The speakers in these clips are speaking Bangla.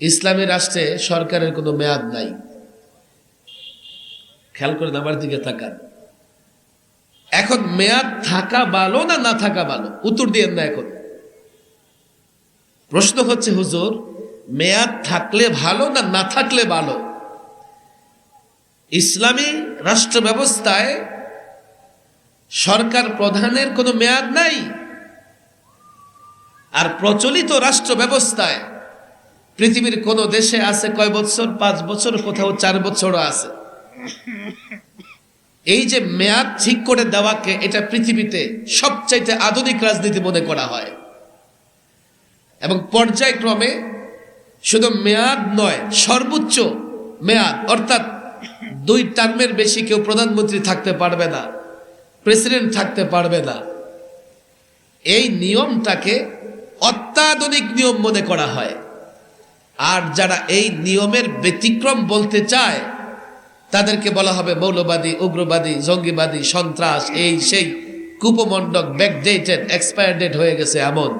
ইসলামী রাষ্ট্রে সরকারের কোনো মেয়াদ নাই। খেয়াল করেন আমার দিকে তাকান। এখন মেয়াদ থাকা ভালো না না থাকা ভালো? উত্তর দিয়েন না এখন। প্রশ্ন হচ্ছে, হুজুর, মেয়াদ থাকলে ভালো না না থাকলে ভালো? ইসলামী রাষ্ট্র ব্যবস্থায় সরকার প্রধানের কোনো মেয়াদ নাই? আর প্রচলিত রাষ্ট্র ব্যবস্থায় পৃথিবীর কোন দেশে আছে কয় বছর, পাঁচ বছর, কোথাও চার বছরও আছে। এই যে মেয়াদ ঠিক করে দেওয়াকে এটা পৃথিবীতে সবচাইতে আধুনিক রাজনীতি মনে করা হয়। এবং পর্যায়ক্রমে শুধু মেয়াদ নয়, সর্বোচ্চ মেয়াদ, অর্থাৎ দুই টার্মের বেশি কেউ প্রধানমন্ত্রী থাকতে পারবে না, প্রেসিডেন্ট থাকতে পারবে না। এই নিয়মটাকে অত্যাধুনিক নিয়ম মনে করা হয়। আর যারা এই নিয়মের ব্যতিক্রম বলতে চায়, তাদেরকে বলা হবে মৌলবাদী, উগ্রবাদী, জঙ্গিবাদী, সন্ত্রাস, এই সেই কুপমণ্ডক ব্যাকডেটেড এক্সপায়ার ডেট হয়ে গেছে এমন।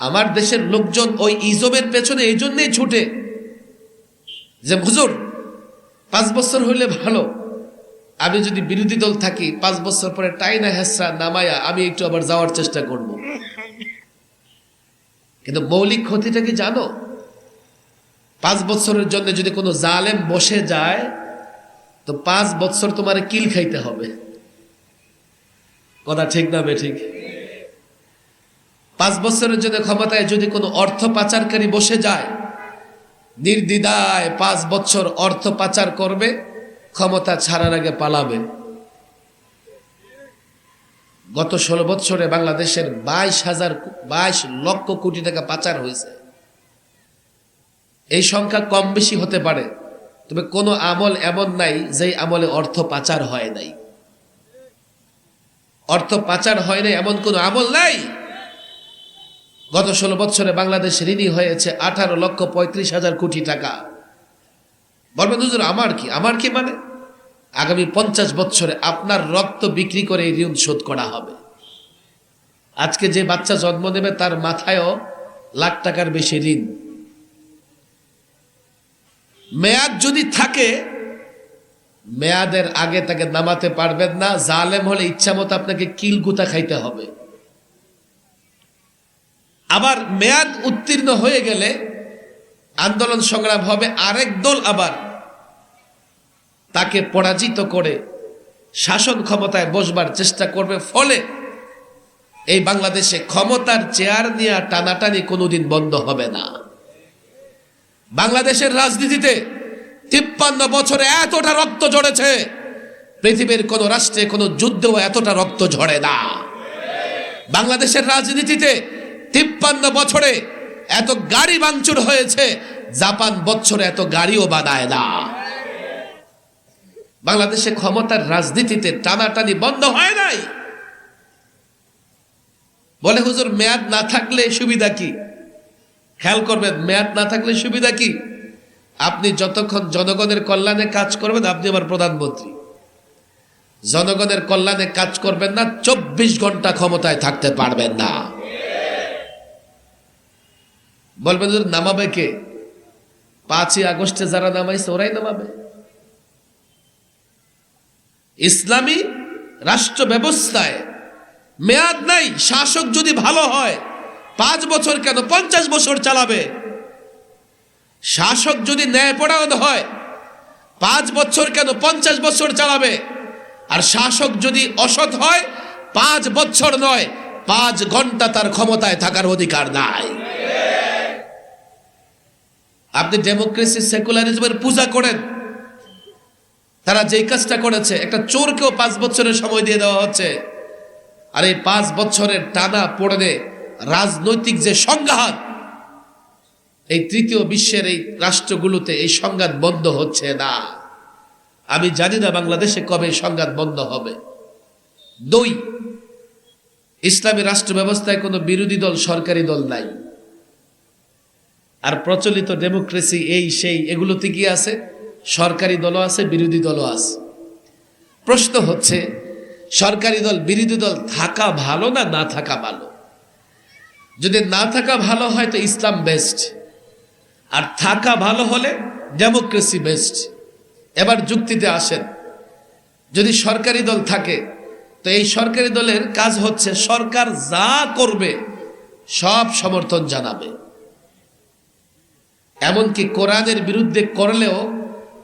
আমার দেশের লোকজন ওই ইজমের পেছনে এই জন্যই ছুটে যে, হুজুর, পাঁচ বছর হইলে ভালো। আমি যদি বিরোধী দল থাকি, পাঁচ বছর পরে টাইনা হেসরা নামায়া আমি একটু আবার যাওয়ার চেষ্টা করব। কিন্তু মৌলিক ক্ষতিটা কি জানো? পাঁচ বছরের জন্য যদি কোনো জালেম বসে যায়, তো পাঁচ বছর তোমার কিল খাইতে হবে। কথা ঠিক না বে ঠিক? পাঁচ বছরের জন্য ক্ষমতায় যদি কোনো অর্থ পাচারকারী বসে যায়, নির্দ্বিধায় পাঁচ বছর অর্থ পাচার করবে, ক্ষমতা ছাড়ার আগে পালাবে। গত ষোলো বছরে বাংলাদেশের বাইশ হাজার বাইশ লক্ষ কোটি টাকা পাচার হয়েছে। এই সংখ্যা কম বেশি হতে পারে, তবে কোনো আমল এমন নাই যেই আমলে অর্থ পাচার হয় নাই। অর্থ পাচার হয় নাই এমন কোনো আমল নাই। গত ষোলো বছরে বাংলাদেশ ঋণী হয়েছে আঠারো লক্ষ পঁয়ত্রিশ হাজার কোটি টাকা। বলবেন, হুজুর, আমার কি? আমার কি মানে? আগামী পঞ্চাশ বছরে আপনার রক্ত বিক্রি করে এই ঋণ শোধ করা হবে। আজকে যে বাচ্চা জন্ম নেবে, তার মাথায়ও লাখ টাকার বেশি ঋণ। মেয়াদ যদি থাকে, মেয়াদের আগে তাকে নামাতে পারবেন না। জালেম হলে ইচ্ছা মতো আপনাকে কিল গুতা খাইতে হবে। আবার মেয়াদ উত্তীর্ণ হয়ে গেলে আন্দোলন সংগ্রাম হবে। আরেক দল আবার তাকে পরাজিত করে শাসন ক্ষমতায় বসবার চেষ্টা করবে। ফলে এই বাংলাদেশে ক্ষমতার চেয়ার নিয়ে টানাটানি কোনোদিন বন্ধ হবে না। বাংলাদেশের রাজনীতিতে তিপ্পান্ন বছরে এতটা রক্ত ঝরেছে, পৃথিবীর কোন রাষ্ট্রে কোনো যুদ্ধেও এতটা রক্ত ঝরে না। বাংলাদেশের রাজনীতিতে তিপ্পান্ন বছরে এত গাড়ি ভাঙচুর হয়েছে, জাপান বছরে এত গাড়িও বানায় না। বাংলাদেশে ক্ষমতার রাজনীতিতে টানাটানি বন্ধ হয় নাই। বলে হুজুর, মেয়াদ না থাকলে সুবিধা কি? খেয়াল করবেন, মেয়াদ না থাকলে সুবিধা কি? আপনি যতক্ষণ জনগণের কল্যাণে কাজ করবেন, আপনি আমার প্রধানমন্ত্রী। জনগণের কল্যাণে কাজ করবেন না, চব্বিশ ঘণ্টা ক্ষমতায় থাকতে পারবেন না। বলবেন নামাবে কে? পাঁচই আগস্টে যারা নামাইছে, ওরাই নামাবে। ইসলামী রাষ্ট্র ব্যবস্থায় মেয়াদ নাই, শাসক যদি ভালো হয়, পাঁচ বছর কেন পঞ্চাশ বছর চালাবে? শাসক যদি ন্যায়পরায়ণ হয়, পাঁচ বছর কেন পঞ্চাশ বছর চালাবে? আর শাসক যদি অসৎ হয়, পাঁচ বছর নয়, পাঁচ ঘণ্টা তার ক্ষমতায় থাকার অধিকার নাই। আপনি ডেমোক্রেসি সেকুলারিজমের পূজা করেন তারা যেই কাজটা করেছে, একটা চোরকেও পাঁচ বছরের সময় দিয়ে দেওয়া হচ্ছে। আর এই পাঁচ বছরের টানা পড়ে রাজনৈতিক যে সংঘাত, এই তৃতীয় বিশ্বের এই রাষ্ট্রগুলোতে এই সংঘাত বন্ধ হচ্ছে না। আমি জানি না বাংলাদেশে কবে সংঘাত বন্ধ হবে। দুই, ইসলামী রাষ্ট্র ব্যবস্থায় কোনো বিরোধী দল, সরকারি দল নাই। আর প্রচলিত ডেমোক্রেসি এই, সেই, এগুলোতে কি আছে? সরকারি দলও আছে, বিরোধী দলও আছে। প্রশ্ন হচ্ছে, সরকারি দল, বিরোধী দল থাকা ভালো না না থাকা ভালো? যদি না থাকা ভালো হয় তো ইসলাম বেস্ট আর থাকা ভালো হলে ডেমোক্রেসি বেস্ট এবার যুক্তিতে আসেন। যদি সরকারি দল থাকে, তো এই সরকারি দলের কাজ হচ্ছে সরকার যা করবে, সব সমর্থন জানাবে। এমনকি কোরআনের বিরুদ্ধে করলেও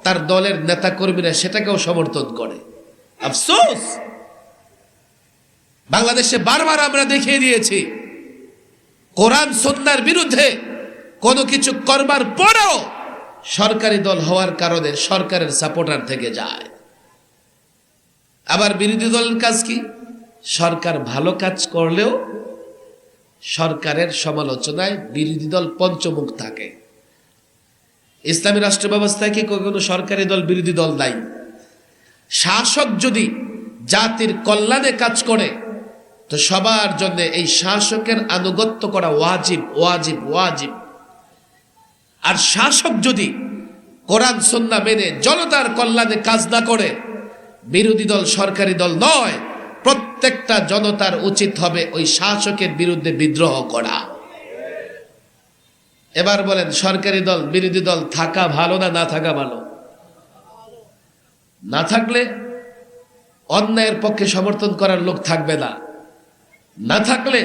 তার দলের নেতাকর্মীরা সেটাকেও সমর্থন করে। আফসোস! বাংলাদেশে বারবার আমরা দেখিয়ে দিয়েছি, কোরআন সন্ন্যার বিরুদ্ধে কোনো কিছু করবার পরেও সরকারি দল হওয়ার কারণে সরকারের সাপোর্টার থেকে যায়। আবার বিরোধী দলের কাজ কি? সরকার ভালো কাজ করলেও সরকারের সমালোচনায় বিরোধী দল পঞ্চমুখ থাকে। ইসলামী রাষ্ট্র ব্যবস্থায় কি কোনো সরকারি দল, বিরোধী দল নাই? শাসক যদি জাতির কল্যাণে কাজ করে, তো সবার জন্য এই শাসকের আনুগত্য করা ওয়াজিব ওয়াজিব ওয়াজিব। আর শাসক যদি কোরআন সন্না মেনে জনতার কল্যাণে কাজ না করে, বিরোধী দল সরকারি দল নয়, প্রত্যেকটা জনতার উচিত হবে ওই শাসকের বিরুদ্ধে বিদ্রোহ করা। এবার বলেন, সরকারি দল, বিরোধী দল, থাকা ভালো না না থাকা ভালো? না থাকলে অন্যায়ের পক্ষে সমর্থন করার লোক থাকবে না। না থাকলে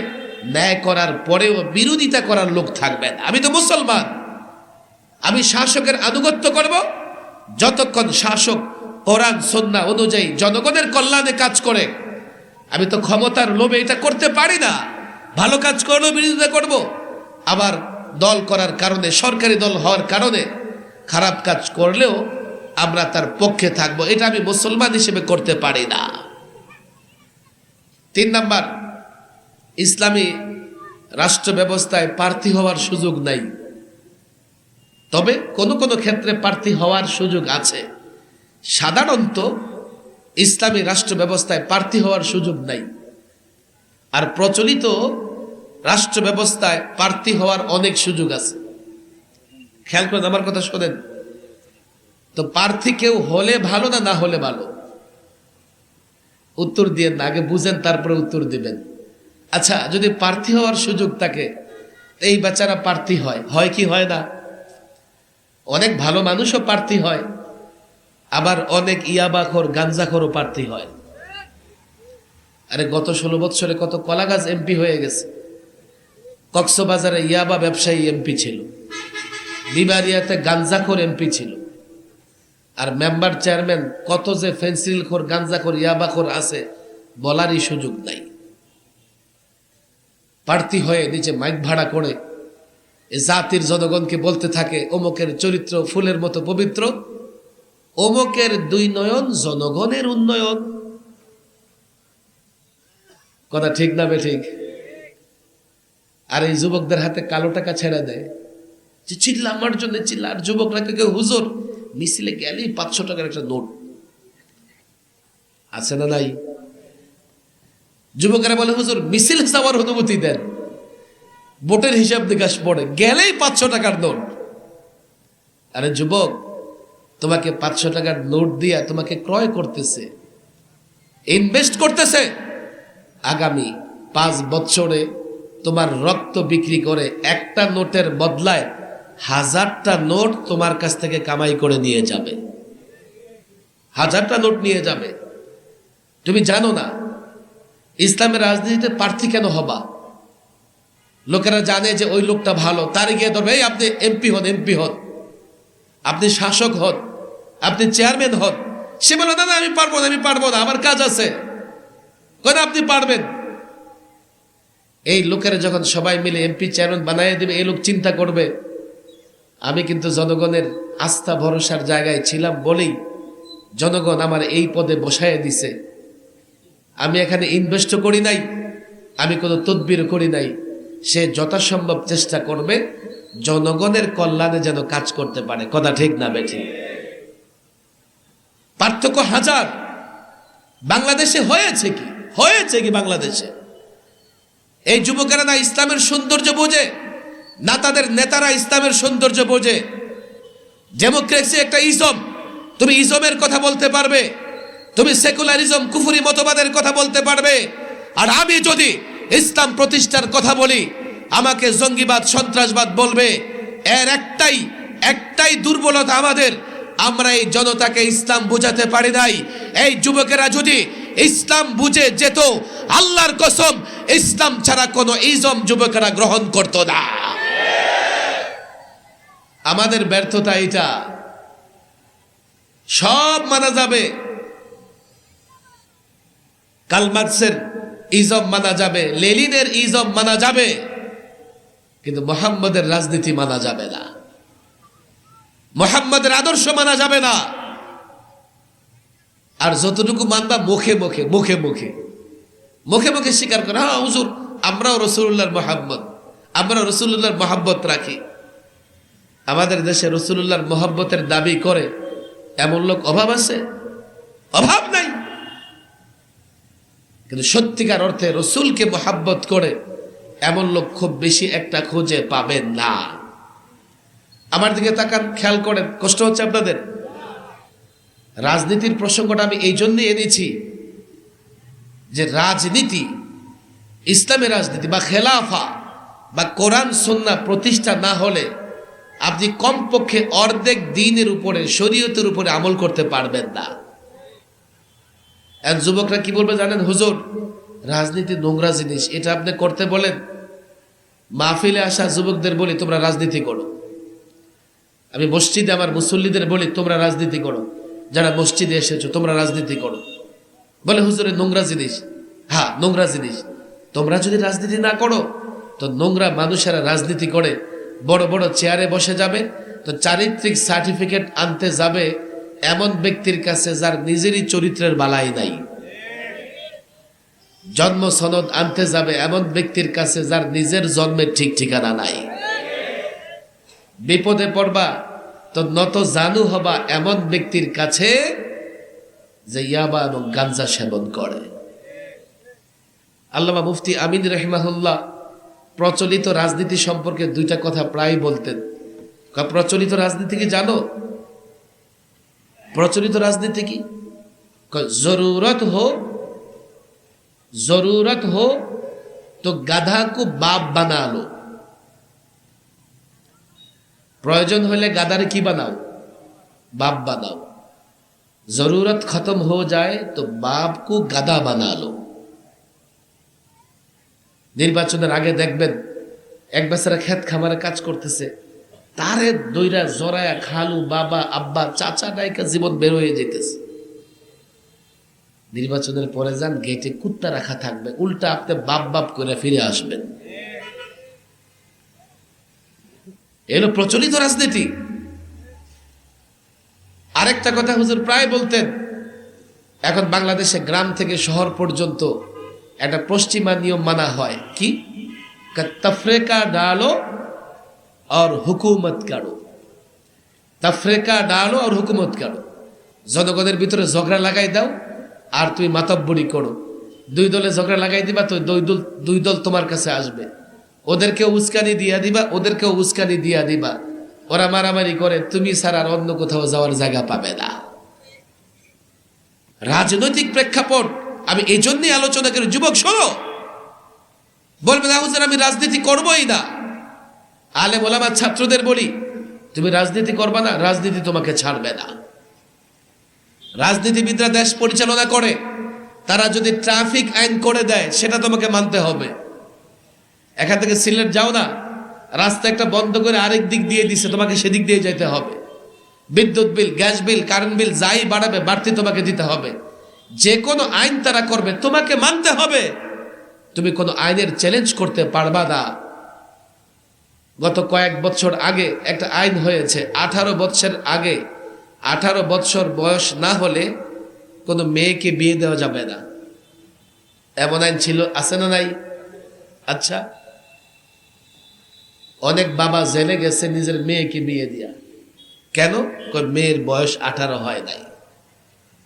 ন্যায় করার পরেও বিরোধিতা করার লোক থাকবে না। আমি তো মুসলমান। আমি শাসকের আনুগত্য করব। যতক্ষণ শাসক কোরআন সন্না অনুযায়ী জনগণের কল্যাণে কাজ করে, আমি তো ক্ষমতার লোভে এটা করতে পারি না। ভালো কাজ করলেও বিরোধিতা করব। আবার দল করার কারণে, সরকারি দল হওয়ার কারণে খারাপ কাজ করলেও আমরা তার পক্ষে থাকব। এটা আমি মুসলমান হিসেবে করতে পারি না। তিন নাম্বার, ইসলামী রাষ্ট্র ব্যবস্থায় প্রার্থী হওয়ার সুযোগ নাই। তবে কোনো কোনো ক্ষেত্রে প্রার্থী হওয়ার সুযোগ আছে। সাধারণত ইসলামী রাষ্ট্র ব্যবস্থায় প্রার্থী হওয়ার সুযোগ নাই। আর প্রচলিত রাষ্ট্র ব্যবস্থায় প্রার্থী হওয়ার অনেক সুযোগ আছে। খেয়াল করেন আমার কথা শোনেন। তো প্রার্থী কেউ হলে ভালো না না হলে ভালো? উত্তর দিয়ে না, আগে বুঝেন, তারপরে উত্তর দিবেন। আচ্ছা যদি প্রার্থী হওয়ার সুযোগ থাকে, এই বেচারা প্রার্থী হয় হয় কি হয় না? অনেক ভালো মানুষও প্রার্থী হয়, আবার অনেক ইয়াবাখর, গাঞ্জাখরও প্রার্থী হয়। আরে গত ষোলো বৎসরে কত কলাগাছ এমপি হয়ে গেছে। কক্সবাজারে ইয়াবা ব্যবসায়ী এমপি ছিল। বিবারিয়াতে গাঞ্জাখোর এমপি ছিল। আর মেম্বার চেয়ারম্যান কত যে ফেন্সিলখোর, গাঞ্জাখোর, ইয়াবাখোর আছে, বলারই সুযোগ নাই। প্রার্থী হয়ে নিচে মাইক ভাড়া করে জাতির জনগণকে বলতে থাকে, অমুকের চরিত্র ফুলের মতো পবিত্র, অমুকের দুই নয়ন জনগণের উন্নয়ন। কথা ঠিক না বে ঠিক? আর এই যুবকদের হাতে কালো টাকা ছেড়ে দেয়। যে চিল্লা আমার জন্য, চিল্লা আর যুবকরা কেউ হুজুর, মিছিলে গেলেই পাঁচশো টাকার একটা নোট। আছে না নাই? যুবকেরা বলে, হুজুর, মিছিল যাওয়ার অনুমতি দেন। ভোটের হিসাব নিকাশ পড়ে, গেলেই পাঁচশো টাকার নোট। আরে যুবক, তোমাকে পাঁচশো টাকার নোট দিয়ে তোমাকে ক্রয় করতেছে, ইনভেস্ট করতেছে। আগামী পাঁচ বছরে তোমার রক্ত বিক্রি করে একটা নোটের বদলায় হাজারটা নোট তোমার কাছ থেকে কামাই করে নিয়ে যাবে। হাজারটা নোট নিয়ে যাবে। তুমি জানো না, ইসলামের রাজনীতিতে প্রার্থী কেন হবা? লোকেরা জানে যে ওই লোকটা ভালো, তারে গিয়ে ধরবে, এই আপনি এমপি হন এমপি হন। আপনি শাসক হন, আপনি চেয়ারম্যান হন। সে বলে, না আমি পারব না, আমি পারব না, আমার কাজ আছে। কেন আপনি পারবেন। এই লোকেরা যখন সবাই মিলে এমপি চেয়ারম্যান বানাই দেবে, এই লোক চিন্তা করবে। আমি কিন্তু জনগণের আস্থা, ভরসার জায়গায় ছিলাম বলেই জনগণ আমার এই পদে বসায় দিছে। আমি এখানে ইনভেস্টও করি নাই, আমি কোনো তদবির করি নাই। সে যথাসম্ভব চেষ্টা করবে, জনগণের কল্যাণে যেন কাজ করতে পারে। কথা ঠিক না, বেঠি? পার্থক্য হাজার। বাংলাদেশে হয়েছে কি? হয়েছে কি বাংলাদেশে? এই যুবকেরা না ইসলামের সৌন্দর্য বোঝে, না তাদের নেতারা ইসলামের সৌন্দর্য বোঝে। ডেমোক্রেসি একটা ইজম তুমি ইজমের কথা বলতে পারবে, তুমি সেকুলারিজম কুফুরি মতবাদের কথা বলতে পারবে। আর আমি যদি ইসলাম প্রতিষ্ঠার কথা বলি, আমাকে জঙ্গিবাদ, সন্ত্রাসবাদ বলবে। এর একটাই একটাই দুর্বলতা আমাদের। আমরা এই জনতাকে ইসলাম বোঝাতে পারি নাই। এই যুবকেরা যদি ইসলাম বুঝে যেত আল্লাহর কসম, ইসলাম ছাড়া কোনো ইজম যুবকেরা গ্রহণ করত না। আমাদের ব্যর্থতা এটা সব মানা যাবে। কালমার্সের ইজম মানা যাবে, লেলিনের ইজম মানা যাবে, কিন্তু মোহাম্মদের রাজনীতি মানা যাবে না। মোহাম্মদের আদর্শ মানা যাবে না। আর যতটুকু মানবা মুখে মুখে মুখে মুখে। মুখে মুখে স্বীকার করে হ্যাঁ হুজুর, আমরাও রসুল্লাহর মোহাম্মদ আমরা রসুল্লাহর মোহাব্বত রাখি। আমাদের দেশে রসুল্লাহর মোহাব্বতের দাবি করে, এমন লোক অভাব আছে? অভাব নাই। কিন্তু সত্যিকার অর্থে রসুলকে মোহাব্বত করে, এমন লোক খুব বেশি একটা খুঁজে পাবেন না। আমার দিকে তাকান, খেয়াল করেন, কষ্ট হচ্ছে আপনাদের? রাজনীতির প্রসঙ্গটা আমি এই জন্যই এনেছি যে রাজনীতি ইসলামের রাজনীতি বা খেলাফা বা কোরআন সন্না প্রতিষ্ঠা না হলে আপনি কমপক্ষে অর্ধেক দিনের উপরে, শরীয়তের উপরে আমল করতে পারবেন না। এক যুবকরা কি বলবে জানেন? হুজুর, রাজনীতি নোংরা জিনিস, এটা আপনি করতে বলেন, মাহফিলে আসা যুবকদের বলি, তোমরা রাজনীতি করো। আমি মসজিদে আমার মুসল্লিদের বলি, তোমরা রাজনীতি করো। যারা মসজিদে এসেছ, তোমরা রাজনীতি করো। বলে, হুজুরে, নোংরা জিনিস। হ্যাঁ নোংরা জিনিস। তোমরা যদি রাজনীতি না করো, তো নোংরা মানুষেরা রাজনীতি করে। বড় বড় চেয়ারে বসে যাবে, তো চারিত্রিক সার্টিফিকেট আনতে যাবে এমন ব্যক্তির কাছে যার নিজেরই চরিত্রের বালাই নাই। জন্ম সনদ আনতে যাবে এমন ব্যক্তির কাছে যার নিজের জন্মের ঠিক ঠিকানা নাই। বিপদে পড়বা তো নত জানু হবা এমন ব্যক্তির কাছে যে ইয়াবা এবং গাঞ্জা সেবন করে। আল্লামা মুফতি আমিন রহমাহুল্লাহ প্রচলিত রাজনীতি সম্পর্কে দুইটা কথা প্রায় বলতেন। প্রচলিত রাজনীতি কি জানো? প্রচলিত রাজনীতি কি, জরুরত হো জরুরত হো, তো গাধা কো বাপ বানা লো। প্রয়োজন হলে গাদারে কি বানাও? বাপ বানাও। জরুরত খতম হো যায় তো বাপ কো গাদা বানালো। নির্বাচনের আগে দেখবেন, এক বেচারা ক্ষেত খামারে কাজ করতেছে। তারে দইরা জরায়া খালু, বাবা, আব্বা, চাচা, নায়িকা জীবন বের হয়ে যেতেছে নির্বাচনের পরে যান, গেটে কুত্তা রাখা থাকবে। উল্টা আপনি বাপ বাপ করে ফিরে আসবেন। এলো প্রচলিত রাজনীতি। আরেকটা কথা হুজুর প্রায় বলতেন, এখন বাংলাদেশে গ্রাম থেকে শহর পর্যন্ত একটা পশ্চিমা নিয়ম মানা হয়। কি তফরেকা ডালো আর হুকুমত কাড়ো। তফরেকা ডালো আর হুকুমত কাড়ো। জনগণের ভিতরে ঝগড়া লাগাই দাও আর তুমি মাতব্বরি করো। দুই দলে ঝগড়া লাগাই দিবা, তো দুই দল দুই দল তোমার কাছে আসবে। ওদেরকে উস্কানি দিয়া দিবা, ওদেরকে উস্কানি দিয়া দিবা। ওরা মারামারি করে, তুমি আর অন্য কোথাও যাওয়ার জায়গা পাবে না। রাজনৈতিক প্রেক্ষাপট, আমি এই জন্যই আলোচনা করি, যুবক, শোনো। বলবে না আমি রাজনীতি করবই না। আলে মোলামার ছাত্রদের বলি, তুমি রাজনীতি করবা না, রাজনীতি তোমাকে ছাড়বে না। রাজনীতিবিদরা দেশ পরিচালনা করে, তারা যদি ট্রাফিক আইন করে দেয়, সেটা তোমাকে মানতে হবে। এখান থেকে সিলেট যাও না, রাস্তা একটা বন্ধ করে আরেক দিক দিয়ে দিছে, তোমাকে সেদিক দিয়ে যেতে হবে। বিদ্যুৎ বিল, গ্যাস বিল, কারেন্ট বিল, যাই বাড়াবে, বাড়তি তোমাকে দিতে হবে। যে কোনো আইন তারা করবে, তোমাকে মানতে হবে। তুমি কোনো আইনের চ্যালেঞ্জ করতে পারবা না। গত কয়েক বছর আগে একটা আইন হয়েছে, আঠারো বছর আগে, আঠারো বছর বয়স না হলে কোনো মেয়েকে বিয়ে দেওয়া যাবে না। এমন আইন ছিল, আছে না নাই? আচ্ছা। অনেক বাবা জেলে গেছে, নিজের মেয়েকে বিয়ে দিয়া। কেন? মেয়ের বয়স আঠারো হয় নাই।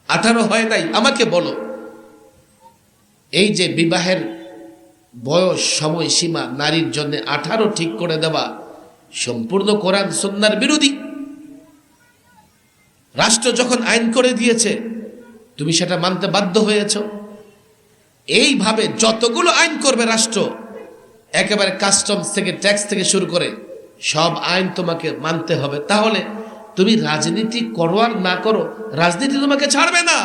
আঠারো হয় নাই, আমাকে বলো। এই যে বিবাহের বয়স, সময়সীমা, নারীর জন্য আঠারো ঠিক করে দেওয়া, সম্পূর্ণ কোরআন সন্ন্যার বিরোধী। রাষ্ট্র যখন আইন করে দিয়েছে, তুমি সেটা মানতে বাধ্য হয়েছ। এইভাবে যতগুলো আইন করবে রাষ্ট্র একেবারে কাস্টমস থেকে ট্যাক্স থেকে শুরু করে সব আইন তোমাকে মানতে হবে। তাহলে তুমি রাজনীতি করো আর না করো, রাজনীতি তোমাকে ছাড়বে না।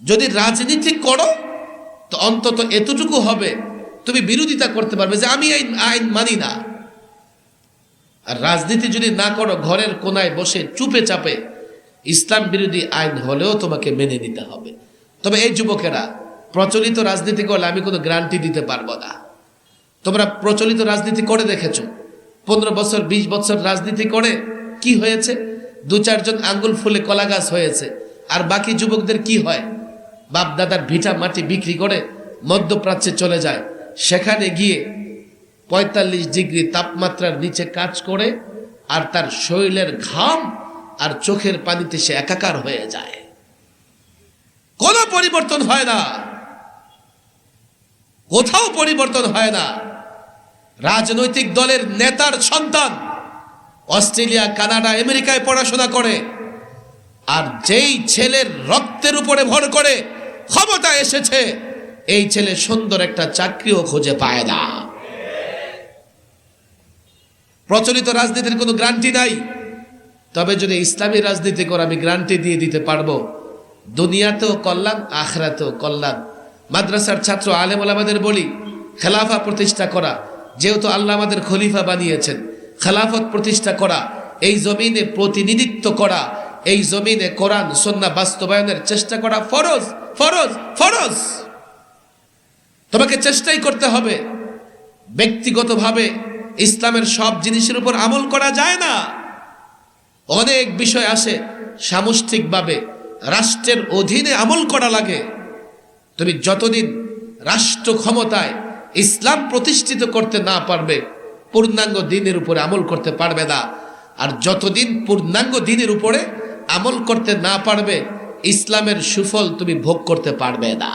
যদি রাজনীতি করো, তো অন্তত এতটুকু হবে, তুমি বিরোধিতা করতে পারবে যে আমি এই আইন মানি না। আর রাজনীতি যদি না করো, ঘরের কোনায় বসে চুপে চাপে ইসলাম বিরোধী আইন হলেও তোমাকে মেনে নিতে হবে। তবে এই যুবকেরা, প্রচলিত রাজনীতি করলে আমি কোনো গ্যারান্টি দিতে পারব না। তোমরা প্রচলিত রাজনীতি করে দেখেছ। পনেরো বছর, বিশ বছর রাজনীতি করে কি হয়েছে? দু চারজন আঙ্গুল ফুলে কলা গাছ হয়েছে। আর বাকি যুবকদের কি হয়? বাপ দাদার ভিটা মাটি বিক্রি করে মধ্যপ্রাচ্যে চলে যায়। সেখানে গিয়ে পঁয়তাল্লিশ ডিগ্রি তাপমাত্রার নিচে কাজ করে আর তার শরীরের ঘাম আর চোখের পানিতে সে একাকার হয়ে যায়। কোনো পরিবর্তন হয় না। কোথাও পরিবর্তন হয় না। রাজনৈতিক দলের নেতার সন্তান। অস্ট্রেলিয়া, কানাডা, আমেরিকায় পড়াশোনা করে। আর যেই ছেলের রক্তের উপরে ভর করে ক্ষমতা এসেছে, এই ছেলে সুন্দর একটা চাকরিও খুঁজে পায় না। প্রচলিত রাজনীতির কোনো গ্রান্টি নাই। তবে যদি ইসলামী রাজনীতি করে আমি গ্রান্টি দিয়ে দিতে পারব, দুনিয়াতেও কল্যাণ, আখরাতেও কল্যাণ। মাদ্রাসার ছাত্র আলেম আমাদের বলি, খেলাফা প্রতিষ্ঠা করা যেহেতু আল্লাহ আমাদের খলিফা বানিয়েছেন, খেলাফত প্রতিষ্ঠা করা, এই জমিনে প্রতিনিধিত্ব করা, এই জমিনে কোরআন সন্না বাস্তবায়নের চেষ্টা করা ফরজ ফরজ ফরজ। তোমাকে চেষ্টাই করতে হবে। ব্যক্তিগতভাবে ইসলামের সব জিনিসের উপর আমল করা যায় না। অনেক বিষয় আসে সামষ্টিকভাবে রাষ্ট্রের অধীনে আমল করা লাগে। তুমি যতদিন রাষ্ট্র ক্ষমতায় ইসলাম প্রতিষ্ঠিত করতে না পারবে, পূর্ণাঙ্গ দিনের উপরে আমল করতে পারবে না। আর যতদিন পূর্ণাঙ্গ দিনের উপরে আমল করতে না পারবে, ইসলামের সুফল তুমি ভোগ করতে পারবে না।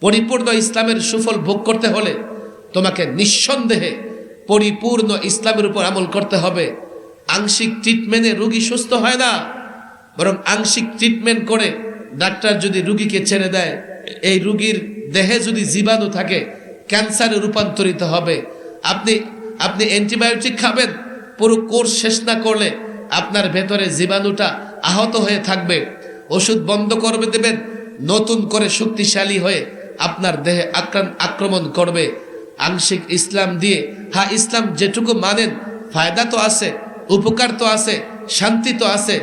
পরিপূর্ণ ইসলামের সুফল ভোগ করতে হলে তোমাকে নিঃসন্দেহে পরিপূর্ণ ইসলামের উপর আমল করতে হবে। আংশিক ট্রিটমেন্টে রুগী সুস্থ হয় না, বরং আংশিক ট্রিটমেন্ট করে ডাক্তার যদি রুগীকে ছেড়ে দেয়, এই রুগীর দেহে যদি জীবাণু থাকে ক্যান্সারে রূপান্তরিত হবে। আপনি আপনি অ্যান্টিবায়োটিক খাবেন, পুরো কোর্স শেষ না করলে আপনার ভেতরে জীবাণুটা আহত হয়ে থাকবে। ওষুধ বন্ধ করবে দেবেন, নতুন করে শক্তিশালী হয়ে আপনার দেহে আক্রান্ত আক্রমণ করবে। আংশিক ইসলাম দিয়ে হা ইসলাম যেটুকু মানেন, ফায়দা তো আছে, উপকার তো আছে, শান্তি তো আছে,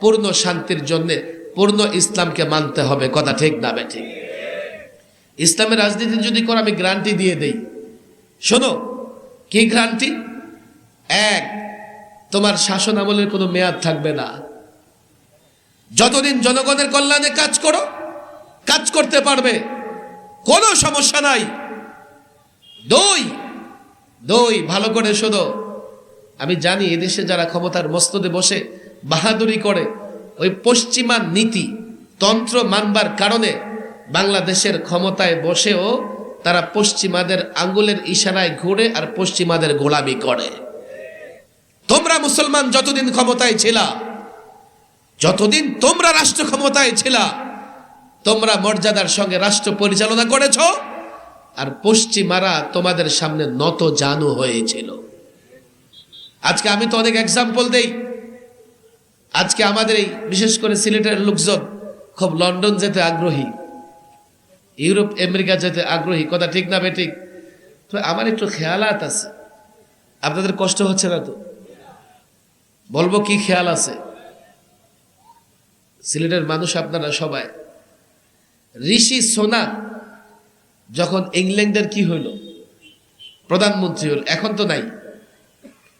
পূর্ণ শান্তির জন্যে পূর্ণ ইসলামকে মানতে হবে, কথা ঠিক না ঠিক। ইসলামের রাজনীতি যদি করে, আমি গ্রান্টি দিয়ে দেই। শোনো, কি গ্রান্টি? এক, তোমার শাসন আমলের কোনো মেয়াদ থাকবে না। যতদিন জনগণের কল্যাণে কাজ করো, কাজ করতে পারবে, কোনো সমস্যা নাই। দুই দুই, ভালো করে শোনো। আমি জানি এদেশে যারা ক্ষমতার মস্তদে বসে বাহাদুরি করে, ওই পশ্চিমা নীতি, তন্ত্র মানবার কারণে বাংলাদেশের ক্ষমতায় বসেও তারা পশ্চিমাদের আঙ্গুলের ইশারায় ঘুরে আর পশ্চিমাদের গোলামি করে। তোমরা মুসলমান যতদিন ক্ষমতায় ছিলা, যতদিন তোমরা রাষ্ট্র ক্ষমতায় ছিলা, তোমরা মর্যাদার সঙ্গে রাষ্ট্র পরিচালনা করেছ আর পশ্চিমারা তোমাদের সামনে নত জানু হয়েছিল। আজকে আমি তো অনেক এক্সাম্পল দেই। আজকে আমাদের এই, বিশেষ করে সিলেটের লোকজন খুব লন্ডন যেতে আগ্রহী। ইউরোপ, আমেরিকা যেতে আগ্রহী, কথা ঠিক না বে ঠিক? তো আমার একটু খেয়ালাত আছে। আপনাদের কষ্ট হচ্ছে না তো? বলব কি খেয়াল আছে? সিলেটের মানুষ আপনারা সবাই। ঋষি সোনা যখন ইংল্যান্ডের কি হইল? প্রধানমন্ত্রী হল, এখন তো নাই।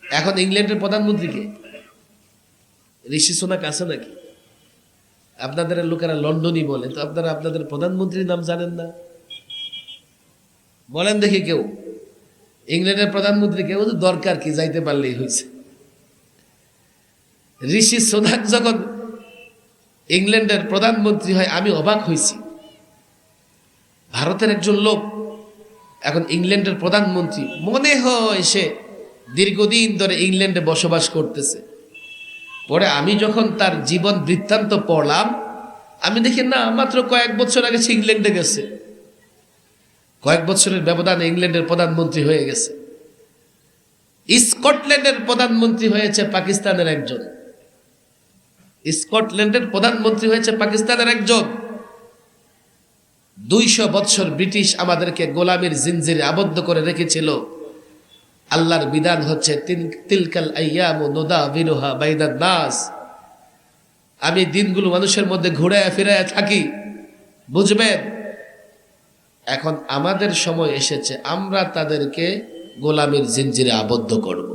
এখন ইংল্যান্ডের প্রধানমন্ত্রীকে ঋষি সোনাক আছে নাকি? আপনাদের লোকেরা লন্ডনই বলে, তো আপনারা আপনাদের প্রধানমন্ত্রীর নাম জানেন না। বলেন দেখি কেউ। ইংল্যান্ডের প্রধানমন্ত্রী কেউ দরকার কি, যাইতে পারলেই হয়েছে। ঋষি সোনাক যখন ইংল্যান্ডের প্রধানমন্ত্রী হয়, আমি অবাক হয়েছি। ভারতের একজন লোক এখন ইংল্যান্ডের প্রধানমন্ত্রী, মনে হয় সে দীর্ঘদিন ধরে ইংল্যান্ডে বসবাস করতেছে। পরে আমি যখন তার জীবন বৃত্তান্ত পড়লাম, আমি দেখি, না, মাত্র কয়েক বছর আগে সে ইংল্যান্ডে গেছে। কয়েক বছরের ব্যবধানে ইংল্যান্ডের প্রধানমন্ত্রী হয়ে গেছে। স্কটল্যান্ডের প্রধানমন্ত্রী হয়েছে পাকিস্তানের একজন। স্কটল্যান্ডের প্রধানমন্ত্রী হয়েছে পাকিস্তানের একজন। দুইশো বৎসর ব্রিটিশ আমাদেরকে গোলামীর জিনজিরে আবদ্ধ করে রেখেছিল। আল্লাহর বিধান হচ্ছে তিলকাল নোদা আমি দিনগুলো মানুষের মধ্যে ঘুরে ফিরে থাকি, বুঝবেন? এখন আমাদের সময় এসেছে, আমরা তাদেরকে গোলামের জিনজিরে আবদ্ধ করব।